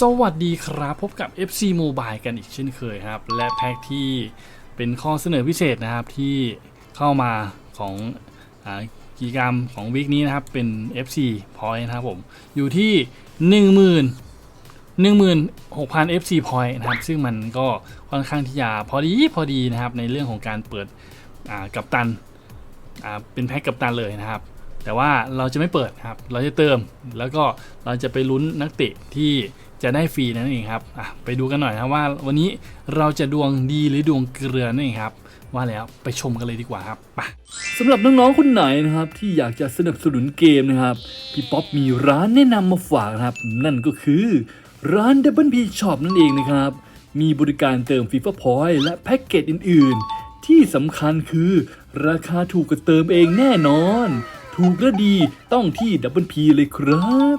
สวัสดีครับ พบกับ FC Mobile กันอีกเช่นเคยครับ และแพ็กที่เป็นข้อเสนอพิเศษนะครับที่เข้ามาของอกิจกรรมของวีคนี้นะครับ เป็น FC Point นะครับผม อยู่ที่ 10,000 16,000 FC Point นะครับ ซึ่งมันก็ค่อนข้างที่จะพอดีพอดีนะครับ ในเรื่องของการเปิดกับตันเป็นแพ็กกับตันเลยนะครับแต่ว่าเราจะไม่เปิดครับ เราจะเติมแล้วก็เราจะไปลุ้นนักเตะที่ จะได้ฟรีนั่นเองครับไปดูกันหน่อยนะครับว่าวันนี้เราจะดวงดีหรือดวงเกลือนั่นเองครับว่าแล้วไปชมกันเลยดีกว่าครับไปสำหรับน้องๆคนไหนนะครับที่อยากจะสนับสนุนเกมนะครับพี่ป๊อปมีร้านแนะนำมาฝากนะครับ นั่นก็คือ ร้าน Double P Shop นั่นเองนะครับ มีบริการเติม FIFA Point และแพ็กเกจอื่น ๆ ที่สำคัญคือราคาถูกกว่าเติมเองแน่นอน ถูกและดีต้องที่ Double P เลยครับ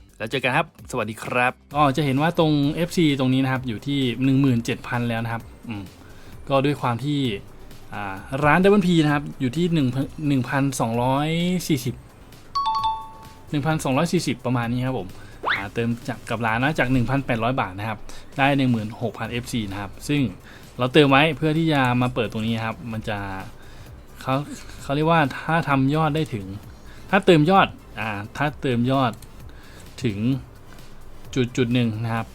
แล้วเจอกันครับ สวัสดีครับก็จะเห็นว่าตรง FC ตรงนี้นะครับอยู่ที่ 17,000 แล้วนะครับอืมก็ด้วยความที่ร้าน Double P นะครับ อยู่ที่1 1,240 1,240 ประมาณนี้ครับผมอ่าเติมจากกับร้านนะจาก 1,800 บาทนะครับ ได้ 16,000 FC นะครับ ซึ่งเราเติมไว้เพื่อที่จะมาเปิดตรงนี้ครับ มันจะเขาเขาเรียกว่าถ้าทำยอดได้ถึง ถ้าเติมยอดอ่าถ้าเติมยอด ถึงจุดจุดหนึ่งนะครับ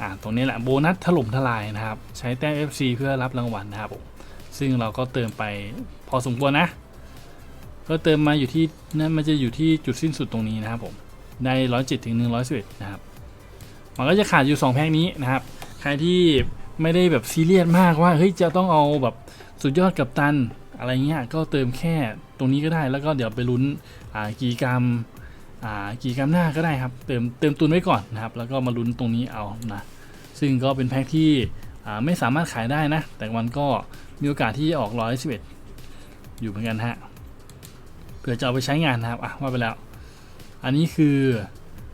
อ่าตรงนี้แหละโบนัสถล่มทลายนะครับ ใช้แต้ม FC เพื่อรับรางวัลนะครับซึ่งเราก็เติมไปพอสมควรนะ ก็เติมมาอยู่ที่นั่นมันจะอยู่ที่จุดสิ้นสุดตรงนี้นะครับผมได้ร้อยเจ็ดถึงหนึ่งร้อยสิบเอ็ดนะครับมันก็จะขาดอยู่2แพ็กนี้นะครับ ใครที่ไม่ได้แบบซีเรียสมากว่าเฮ้ยจะต้องเอาแบบสุดยอดกับตันอะไรเงี้ยก็เติมแค่ตรงนี้ก็ได้แล้วก็เดี๋ยวไปลุ้นอ่ากีกรรม กี่กรัมหน้าก็ได้ครับ เติมเติมตุนไว้ก่อนนะครับ แล้วก็มาลุ้นตรงนี้เอานะซึ่งก็เป็นแพ็กที่ไม่สามารถขายได้นะ แต่มันก็มีโอกาสที่จะออกร้อยสิบเอ็ดอยู่เหมือนกันฮะเผื่อจะเอาไปใช้งานนะครับอะว่าไปแล้ว อันนี้คือ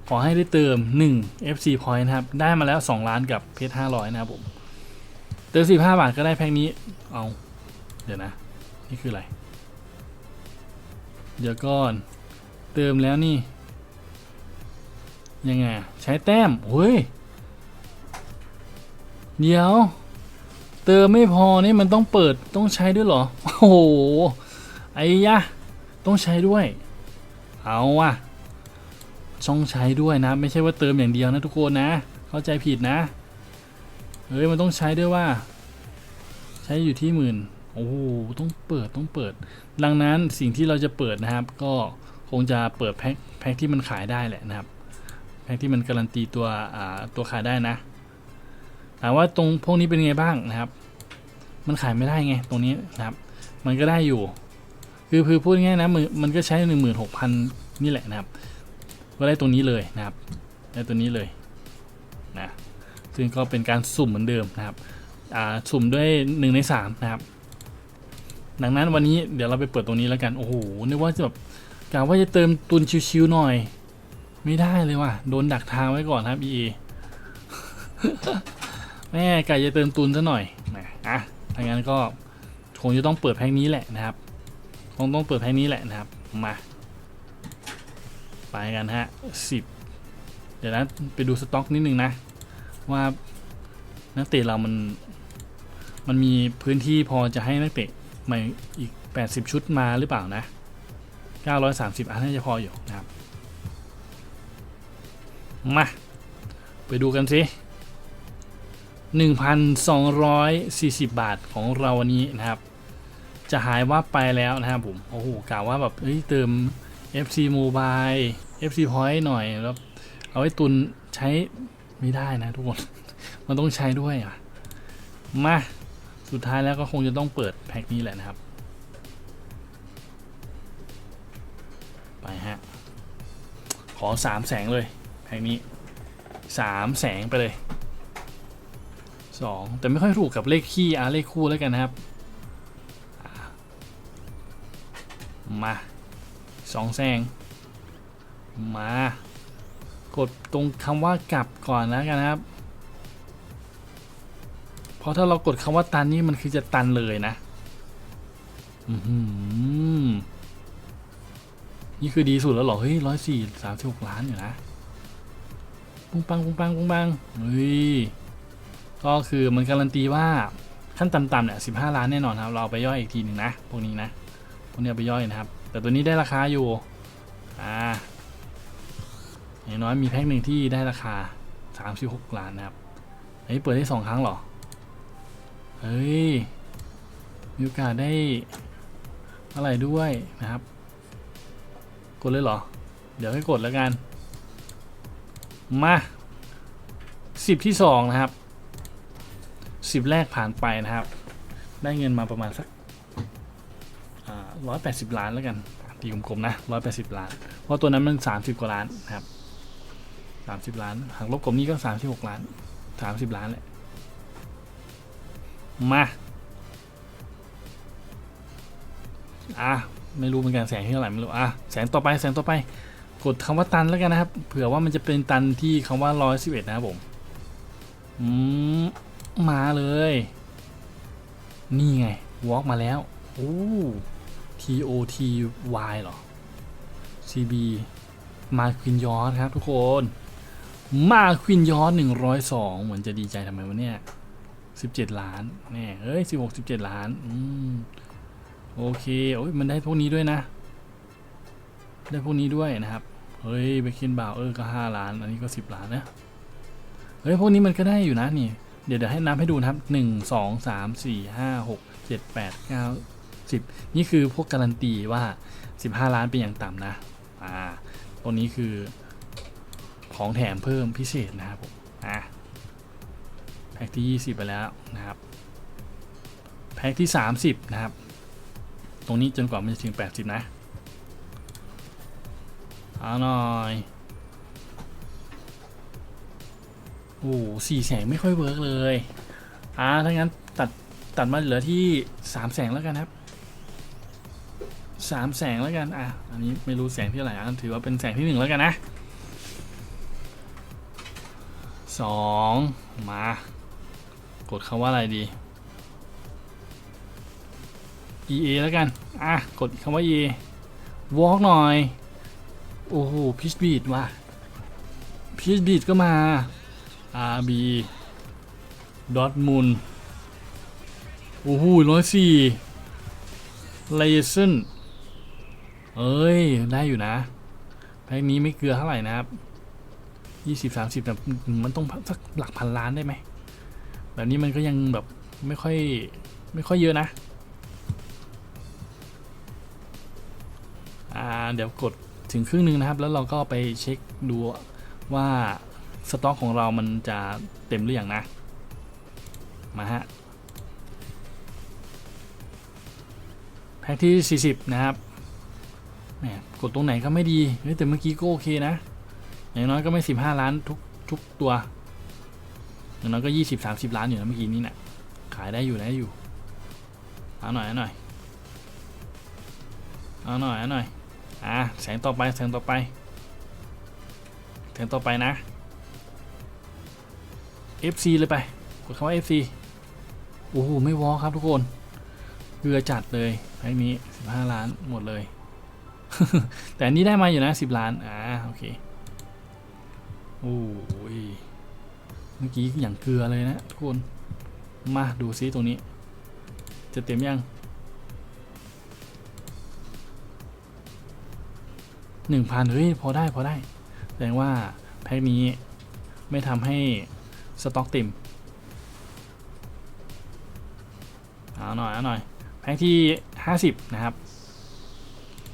ขอให้ได้เติม 1 FC point นะครับ ได้มาแล้ว 2 ล้านกับเพชร500 นะครับผม เติม 15 บาทก็ได้แพ็กนี้ เอา เดี๋ยวนะ นี่คืออะไร เดี๋ยวก่อน เติมแล้วนี่ ยังไง ใช้แต้มเฮ้ย เดี๋ยว เติมไม่พอนี่มันต้องเปิดต้องใช้ด้วยเหรอ โอ้โห ไอ้ยะ ต้องใช้ด้วย เอาว่ะต้องใช้ด้วยนะ ไม่ใช่ว่าเติมอย่างเดียวนะทุกคนนะ เข้าใจผิดนะ เฮ้ย มันต้องใช้ด้วยว่า ใช้อยู่ที่หมื่นโอ้โหต้องเปิดต้องเปิด ดังนั้นสิ่งที่เราจะเปิดนะครับ ก็ คงจะเปิดแพ็คแพ็คที่มันขายได้แหละนะครับ แพ็คที่มันการันตีตัวตัวขายได้นะถามว่าตรงพวกนี้เป็นไงบ้างนะครับ มันขายไม่ได้ไงตรงนี้นะครับ มันก็ได้อยู่ คือคือพูดง่ายนะม,มันก็ใช้หนึ่งหมื่นหกพันนี่แหละนะครับ ก็ได้ตรงนี้เลยนะครับ ได้ตัวนี้เลยนะซึ่งก็เป็นการสุ่มเหมือนเดิมนะครับอาสุ่มด้วยหนึ่งในสามนะครับ ดังนั้นวันนี้เดี๋ยวเราไปเปิดตรงนี้แล้วกัน โอ้โหนึกว่าจะแบบ กะว่าจะเติมตุนชิวๆหน่อย ไม่ได้เลยว่ะ โดนดักทางไว้ก่อนครับ EA แม่ไก่จะเติมตุนซะหน่อยนะอะถ้างั้นก็คงจะต้องเปิดแพ็กนี้แหละนะครับ คงต้องเปิดแพ็กนี้แหละนะครับ มา ไปกันฮะสิบเดี๋ยวนะไปดูสต็อกนิดนึงนะ ว่านักเตะเรามันมันมีพื้นที่พอจะให้นักเตะใหม่อีก 80 ชุดมาหรือเปล่านะ 930 อันน่าจะพออยู่นะครับ มา ไปดูกันสิ1,240 บาทของเราวันนี้นะครับ จะหายว่าบไปแล้วนะครับผม โอ้โหกล่าวว่าแบบเฮ้ยเติม FC Mobile FC Point หน่อยแล้วเอาไว้ตุนใช้ไม่ได้นะทุกคน มันต้องใช้ด้วยอะ มา สุดท้ายแล้วก็คงจะต้องเปิดแพ็คนี้แหละนะครับ ไปฮะ ขอสามแสงเลยแพ็คนี้สามแสงไปเลยสองแต่ไม่ค่อยถูกกับเลขคี่อะเลขคู่แล้วกันนะครับ มาสองแซงมากดตรงคำว่ากลับก่อนแล้วกันนะครับ เพราะถ้าเรากดคำว่าตันนี่มันคือจะตันเลยนะ อือหือ นี่คือดีสุดแล้วหรอ เฮ้ยร้อยสี่สามสิบหกล้านอยู่นะ ปุ้งปังปุ้งปังปุ้งปังเฮ้ย ก็คือมันการันตีว่าขั้นต่ำๆเนี่ยสิบห้าล้านแน่นอนครับ เราไปย่อยอีกทีหนึ่งนะ พวกนี้นะ พวกนี้ไปย่อยนะครับ แต่ตัวนี้ได้ราคาอยู่ อ่า อย่างน้อยมีแพ็คหนึ่งที่ได้ราคา36ล้านนะครับเฮ้เปิดได้สองครั้งหรอ เฮ้ย มีโอกาสได้อะไรด้วยนะครับ กดเลยเหรอ เดี๋ยวให้กดแล้วกัน มาสิบที่สองนะครับสิบแรกผ่านไปนะครับ ได้เงินมาประมาณสักร้อยแปดสิบล้านแล้วกันตีกลมๆนะร้อยแปดสิบล้าน เพราะตัวนั้นมันสามสิบกว่าล้านนะครับสามสิบล้านหักลบกลมนี้ก็สามสิบหกล้านสามสิบล้านแหละ มา อะ ไม่รู้เหมือนกันแสงที่เท่าไหร่ไม่รู้อะแสงต่อไปแสงต่อไป กดคำว่าตันแล้วกันนะครับ เผื่อว่ามันจะเป็นตันที่คำว่าร้อยสิบเอ็ดนะครับผมอืมมาเลย นี่ไงวอล์กมาแล้วโอ้ T O T Y หรอ C B มาควินยอร์ครับทุกคน มาควินยอร์หนึ่งร้อยสองเหมือนจะดีใจทำไมวะเนี่ยสิบเจ็ดล้านแน่เอ้ยสิบหกสิบเจ็ดล้าน อืม โอเคโอ้ยมันได้พวกนี้ด้วยนะ ได้พวกนี้ด้วยนะครับ เฮ้ยเบคเคนบาวเออก็ห้าล้าน อันนี้ก็สิบล้านนะ เฮ้ยพวกนี้มันก็ได้อยู่นะนี่ เดี๋ยวเดี๋ยวให้นับให้ดูนะครับหนึ่งสองสามสี่ห้าหกเจ็ดแปดเก้าสิบนี่คือพวกการันตีว่าสิบห้าล้านเป็นอย่างต่ำนะ อ่า ตัวนี้คือของแถมเพิ่มพิเศษนะครับผม อะแพ็กที่ 20 ไปแล้วนะครับ แพ็กที่ 30 นะครับ ตรงนี้จนกว่ามันจะถึง 80 นะเอาหน่อยโอ้สี่แสงไม่ค่อยเวิร์กเลยอ่าถ้างั้นตัดตัดมาเหลือที่3แสงแล้วกันครับสามแสงแล้วกันอะอันนี้ไม่รู้แสงที่อะไหรอะถือว่าเป็นแสงที่หนึ่งแล้วกันนะสองมา กดคำว่าอะไรดี EA แล้วกัน อะ กดคำว่า EA Walk หน่อย โอ้โหพิชบีดว่ะพิชบีดก็มา RB ดอทมุนโอ้โหร้อยสี่ไลเซนเอ้ย ได้อยู่นะ แพ็กนี้ไม่เกลือเท่าไหร่นะครับยี่สิบสามสิบแต่มันต้องสักหลักพันล้านได้ไหม แบบนี้มันก็ยังแบบไม่ค่อย ไม่ค่อยเยอะนะ เดี๋ยวกดถึงครึ่งหนึ่งนะครับ แล้วเราก็ไปเช็คดูว่าสต็อกของเรามันจะเต็มหรือยังนะ มาฮะ แพ็กที่ 40 นะครับแหมกดตรงไหนก็ไม่ดี เฮ้ย แต่เมื่อกี้ก็โอเคนะ อย่างน้อยก็ไม่สิบห้าล้านทุกทุกตัว อย่างน้อยก็ยี่สิบสามสิบล้านอยู่นะเมื่อกี้นี้นะ่ะ ขายได้อยู่ได้อยู่ เอาหน่อยเอาหน่อยเอาหน่อยเอาหน่อย อะแสงต่อไปแสงต่อไปแสงต่อไปนะ FC เลยไปกดคำว่า FC โอ้โหไม่วอลครับทุกคนเกลือจัดเลยแพ็กนี้สิบห้าล้านหมดเลย แต่อันนี้ได้มาอยู่นะสิบล้าน อ่า โอเค โอ้ย เมื่อกี้อย่างเกลือเลยนะทุกคน มาดูซิตรงนี้ จะเต็มยัง หนึ่งพันเฮ้ยพอได้พอได้แสดงว่าแพ็กนี้ไม่ทำให้สต็อกเต็มเอาหน่อยเอาหน่อยแพ็กที่50นะครับ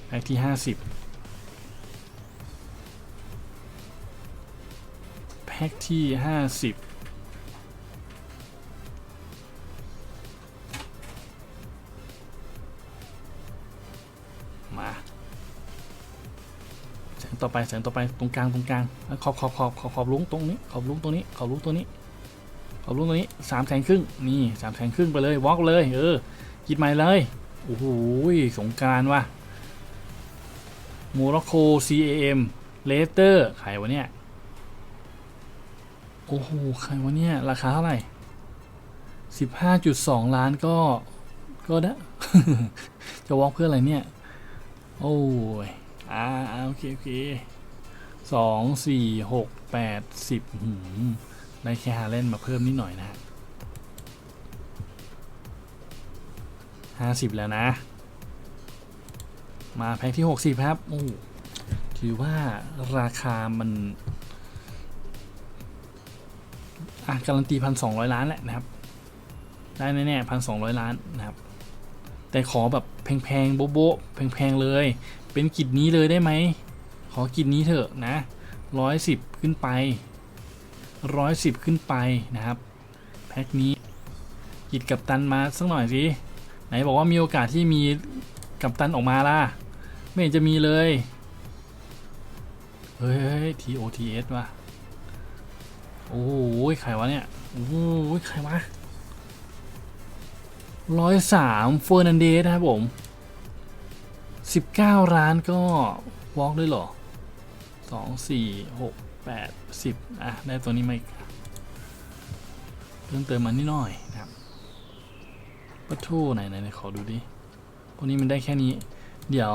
แพ็กที่50แพ็กที่50มา ต่อไปแสงต่อไปตรงกลางตรงกลางขอบขอบขอบขอบขอบลุงตรงนี้ขอบลุงตรงนี้ขอบลุงตัวนี้ขอารุ่นตัวนี้สามแสนครึ่งนี่สามแสนครึ่งไปเลยวอล์กเลยเออคิดใหม่เลยโอ้โหสงการว่ะโมร็อกโก CAM เลสเตอร์ขายวะเนี่ยโอ้โหใครวะเนี่ยราคาเท่าไหร่สิบห้าจุดสองล้านก็ก็ได้จะวอล์กเพื่ออะไรเนี่ย โอ้ย อ่าโอเคโอเคสองสี่หกแปดสิบหืมได้แค่ฮาเล่นมาเพิ่มนิดหน่อยนะฮะห้าสิบแล้วนะ มาแพ็คที่หกสิบครับ โอ้ถือว่าราคามันอะการันตีพันสองร้อยล้านแหละนะครับ ได้แน่ๆพันสองร้อยล้านนะครับ แต่ขอแบบแพงๆโบ๊ะโบ๊ะแพงๆเลย เป็นกิจนี้เลยได้ไหม ขอกิจนี้เถอะนะร้อยสิบขึ้นไปร้อยสิบขึ้นไปนะครับ แพ็คนี้กิจกับตันมาสักหน่อยสิไหนบอกว่ามีโอกาสที่มีกับตันออกมาล่ะ ไม่เห็นจะมีเลย เฮ้ย TOTS ว่ะโอ้โหใครวะเนี่ย โอ้โหใครวะร้อยสามเฟอร์นันเดสนะครับผม สิบเก้าร้านก็วอล์กด้วยหรอสองสี่หกแปดสิบอะ ได้ตัวนี้มาอีกเพิ่มเติมมานิดหน่อยนะครับปัทโทไหนไหนขอดูดิพวกนี้มันได้แค่นี้ เดี๋ยว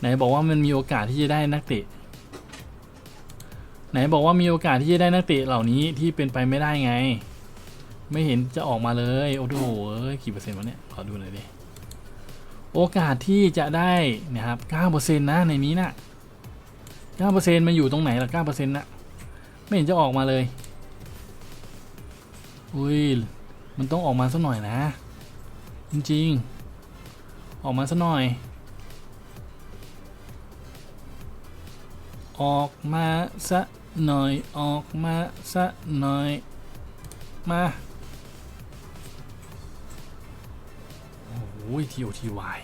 ไหนบอกว่ามันมีโอกาสที่จะได้นักเตะ ไหนบอกว่ามีโอกาสที่จะได้นักเตะเหล่านี้ที่เป็นไปไม่ได้ไง ไม่เห็นจะออกมาเลย โอ้โหเอ้กี่เปอร์เซ็นต์วะเนี่ย ขอดูหน่อยดิ โอกาสที่จะได้นะครับ9%นะในนี้นะ9%มันอยู่ตรงไหนล่ะ9%นะไม่เห็นจะออกมาเลย อุ้ย มันต้องออกมาสักหน่อยนะ จริงๆ ออกมาสักหน่อย ออกมาซะหน่อย ออกมาซะหน่อย มา อ้โหทีโอทีวาย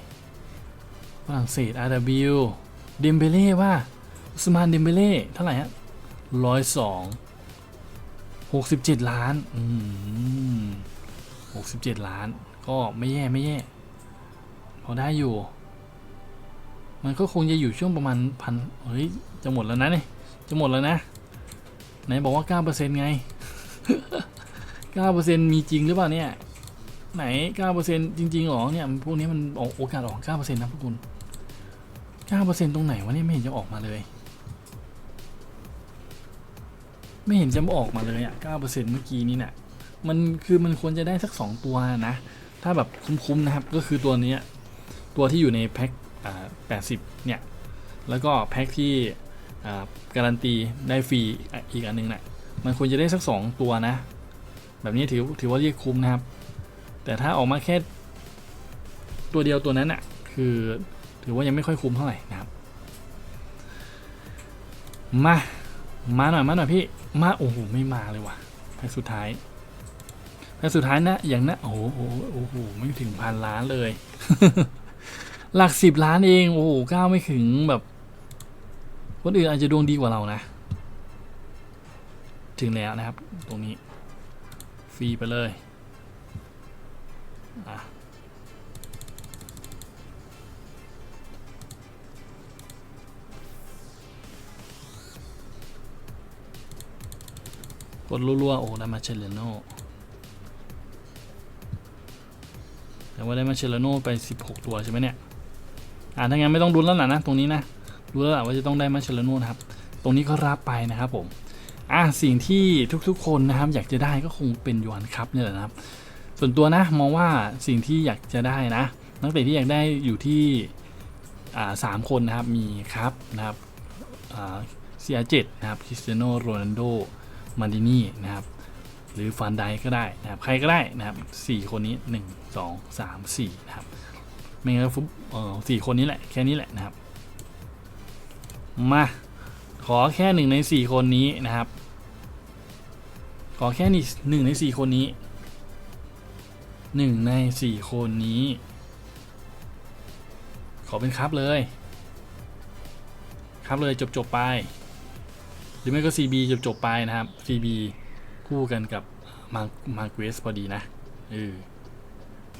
ฝรั่งเศส RW เดมเบเล่ว่าอุสมานเดมเบเล่เท่าไหร่ฮะร้อยสองหกสิบเจ็ดล้านอืมหกสิบเจ็ดล้าน ก็ไม่แย่ไม่แย่ พอได้อยู่ มันก็คงจะอยู่ช่วงประมาณพันเฮ้ย จะหมดแล้วนะเนี่ยจะหมดแล้วนะ ไหนบอกว่าเก้าเปอร์เซ็นต์ไงเก้าเปอร์เซ็นต์มีจริงหรือเปล่าเนี่ย ไหนเก้าเปอร์เซ็นต์จริงๆหรอเนี่ยพวกนี้มันออกโอกาสออกเก้าเปอร์เซ็นต์นะพวกคุณเก้าเปอร์เซ็นต์ตรงไหนวะเนี่ยไม่เห็นจะออกมาเลย ไม่เห็นจะออกมาเลยอะเก้าเปอร์เซ็นต์เมื่อกี้นี้น่ะมันคือมันควรจะได้สักสองตัวนะ ถ้าแบบคุ้มๆนะครับ ก็คือตัวนี้ตัวที่อยู่ในแพ็คอ่าแปดสิบเนี่ย แล้วก็แพ็คที่อ่าการันตีได้ฟรีอีกอันนึงน่ะมันควรจะได้สักสองตัวนะ แบบนี้ถือถือว่าเรียกคุ้มนะครับ แต่ถ้าออกมาแค่ตัวเดียวตัวนั้นน่ะคือถือว่ายังไม่ค่อยคุ้มเท่าไหร่นะครับ มา มาหน่อยมาหน่อยพี่ มา โอ้โห ไม่มาเลยว่ะแพ็สุดท้ายแพ็สุดท้ายนะ อย่างนะ โอ้โหโอ้โห ไม่ถึงพันล้านเลย หลักสิบล้านเอง โอ้โหก้าวไม่ถึงแบบ คนอื่นอาจจะดวงดีกว่าเรานะ ถึงแล้วนะครับ ตรงนี้ ฟรีไปเลย กดรัวๆโอ้ได้มาเชลเลโนแต่ว่าได้มาเชลเลโนไป 16 ตัวใช่ไหมเนี่ย อ่าถ้างั้นไม่ต้องดูแล้วล่ะนะ ตรงนี้นะรู้แล้วว่าจะต้องได้มาเชลเลโนนะครับ ตรงนี้ก็รับไปนะครับผม อะสิ่งที่ทุกๆคนนะครับ อยากจะได้ก็คงเป็นยวนครับเนี่ยแหละนะครับ ส่วนตัวนะมองว่าสิ่งที่อยากจะได้นะนักเตะที่อยากได้อยู่ที่สามคนนะครับมีครับนะครับเซียเจ็ดนะครับคริสเตียโนโรนัลโดมาดินี่นะครับหรือฟานไดก็ได้นะครับใครก็ได้นะครับสี่คนนี้หนึ่งสองสามสี่นะครับไม่งั้นฟุตเออสี่คนนี้แหละแค่นี้แหละนะครับมาขอแค่หนึ่งในสี่คนนี้นะครับ ขอแค่นี้หนึ่งในสี่คนนี้ หนึ่งในสี่คนนี้ ขอเป็นครับเลย ครับเลยจบจบไป หรือไม่ก็ CB จบจบไปนะครับ CB คู่กันกับมามาเกรสพอดีนะเออ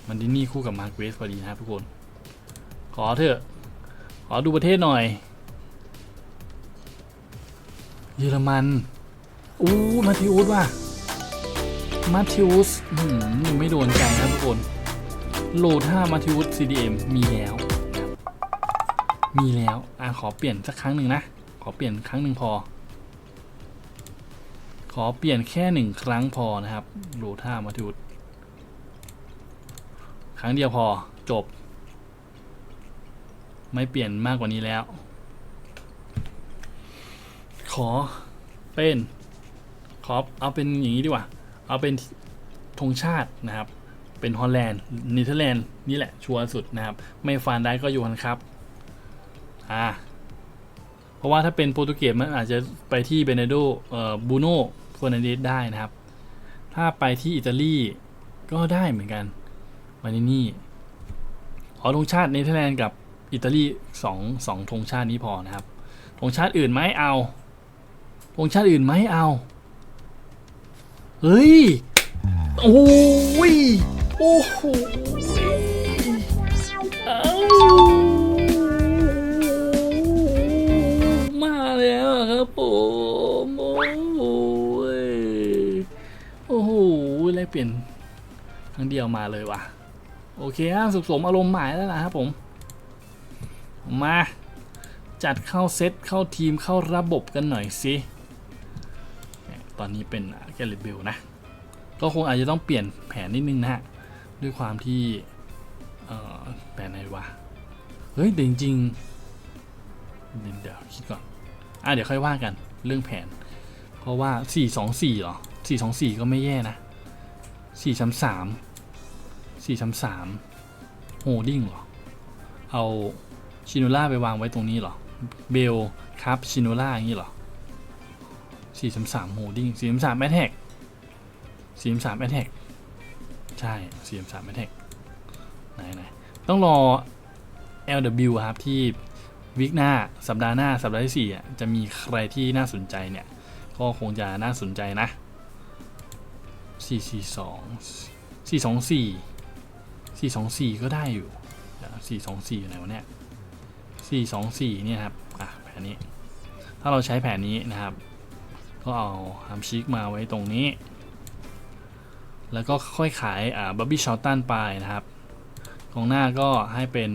มันดินี่คู่กับมาเกรสพอดีนะครับทุกคน ขอเถอะ ขอดูประเทศหน่อย เยอรมันอู้มาทิอุสว่ะ มาทิอุสหืมยังไม่โดนใจนะทุกคน โหลด5มาทิอุส CDM มีแล้ว มีแล้ว อะขอเปลี่ยนสักครั้งหนึ่งนะ ขอเปลี่ยนครั้งหนึ่งพอ ขอเปลี่ยนแค่หนึ่งครั้งพอนะครับ โหลด5มาทิอุส ครั้งเดียวพอ จบ ไม่เปลี่ยนมากกว่านี้แล้ว ขอเป็นขอเอาเป็นอย่างนี้ดีกว่า เอาเป็นธงชาตินะครับ เป็นฮอลแลนด์เนเธอร์แลนด์นี่แหละชัวร์สุดนะครับ ไม่ฟานได้ก็อยู่กันครับอ่าเพราะว่าถ้าเป็นโปรตุเกสมันอาจจะไปที่เบเนโดเอ่อบูโน่เฟอร์นันเดสได้นะครับ ถ้าไปที่อิตาลีก็ได้เหมือนกันมานี่นี่ขอธงชาติเนเธอร์แลนด์กับอิตาลีสองสองธงชาตินี้พอนะครับธงชาติอื่นไหมเอาธงชาติอื่นไหมเอา เฮ้ย โอ้ย โอ้โหเอามาแล้วครับผมโอ้ยโอ้โหแลกเปลี่ยนครั้งเดียวมาเลยว่ะ โอเคฮะสุขสมอารมณ์หมายแล้วนะครับผม มา จัดเข้าเซตเข้าทีมเข้าระบบกันหน่อยสิ ตอนนี้เป็นแกลิเบลนะ ก็คงอาจจะต้องเปลี่ยนแผนนิดนึงนะฮะ ด้วยความที่แผนไหนวะ เฮ้ยแต่จริงๆเดี๋ยวเดี๋ยวคิดก่อน อะเดี๋ยวค่อยว่ากันเรื่องแผน เพราะว่า 424เหรอ 424 ก็ไม่แย่นะ 433 433 โฮดิ้งเหรอ เอาชิโนล่าไปวางไว้ตรงนี้เหรอ เบลครับชิโนล่าอย่างนี้เหรอ 433โฮดิ้ง433แมทแท็กสีมสามแอทแทกใช่สีมสามแอทแทกไหนไหนต้องรอ LW ครับที่วิกหน้าสัปดาห์หน้าสัปดาห์ที่สี่จะมีใครที่น่าสนใจเนี่ย ก็คงจะน่าสนใจนะสี่สี่สองสี่สองสี่สี่สองสี่ก็ได้อยู่สี่สองสี่อยู่ไหนวะเนี่ยสี่สองสี่เนี่ยครับ อะ แผนนี้ ถ้าเราใช้แผนนี้นะครับ ก็เอาฮัมชิกมาไว้ตรงนี้ แล้วก็ค่อยขายบับบี้ชอตตันไปนะครับของหน้าก็ให้เป็น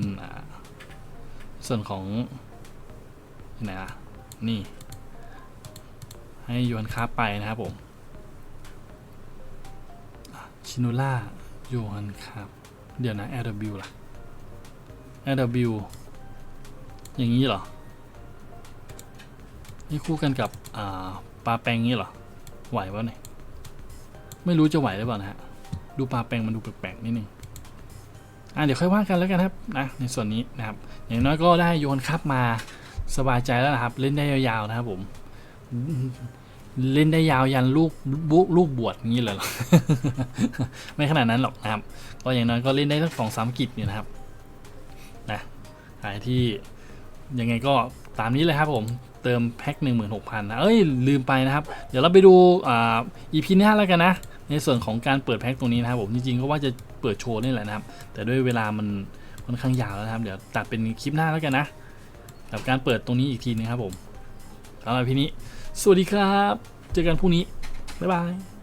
ส่วนของไหนอะนี่ ให้ยวนคาไปนะครับผมชินูล่าโยฮันครับ เดี๋ยวนะ LW ล่ะ LW อย่างนี้เหรอ นี่คู่กันกับอ่าปลาแปงนี้เหรอ ไหวปะเนี่ย ไม่รู้จะไหวหรือเปล่านะฮะ ดูปลาแปงมันดูแปลกๆนิดนึงอะเดี๋ยวค่อยว่ากันแล้วกันครับนะในส่วนนี้นะครับอย่างน้อยก็ได้โยนครับมาสบายใจแล้วนะครับ เล่นได้ยาวๆนะครับผม เล่นได้ยาวยันลูกบุลูกบวชงี้เลยหรอไม่ขนาดนั้นหรอกนะครับ ก็อย่างน้อยก็เล่นได้ทั้งสองสามกิจเนี่ยนะครับนะใครที่ยังไงก็ตามนี้เลยครับผม เติมแพ็ค16,000นะ เอ้ย ลืมไปนะครับ เดี๋ยวเราไปดูอ่า EP หน้าแล้วกันนะ ในส่วนของการเปิดแพ็คตรงนี้นะครับผม จริงๆก็ว่าจะเปิดโชว์นี่แหละนะครับ แต่ด้วยเวลามันค่อนข้างยาวแล้วนะครับ เดี๋ยวตัดเป็นคลิปหน้าแล้วกันนะ กับการเปิดตรงนี้อีกทีนึงครับผมสำหรับพี่นี้ สวัสดีครับ เจอกันพรุ่งนี้ บ๊ายบาย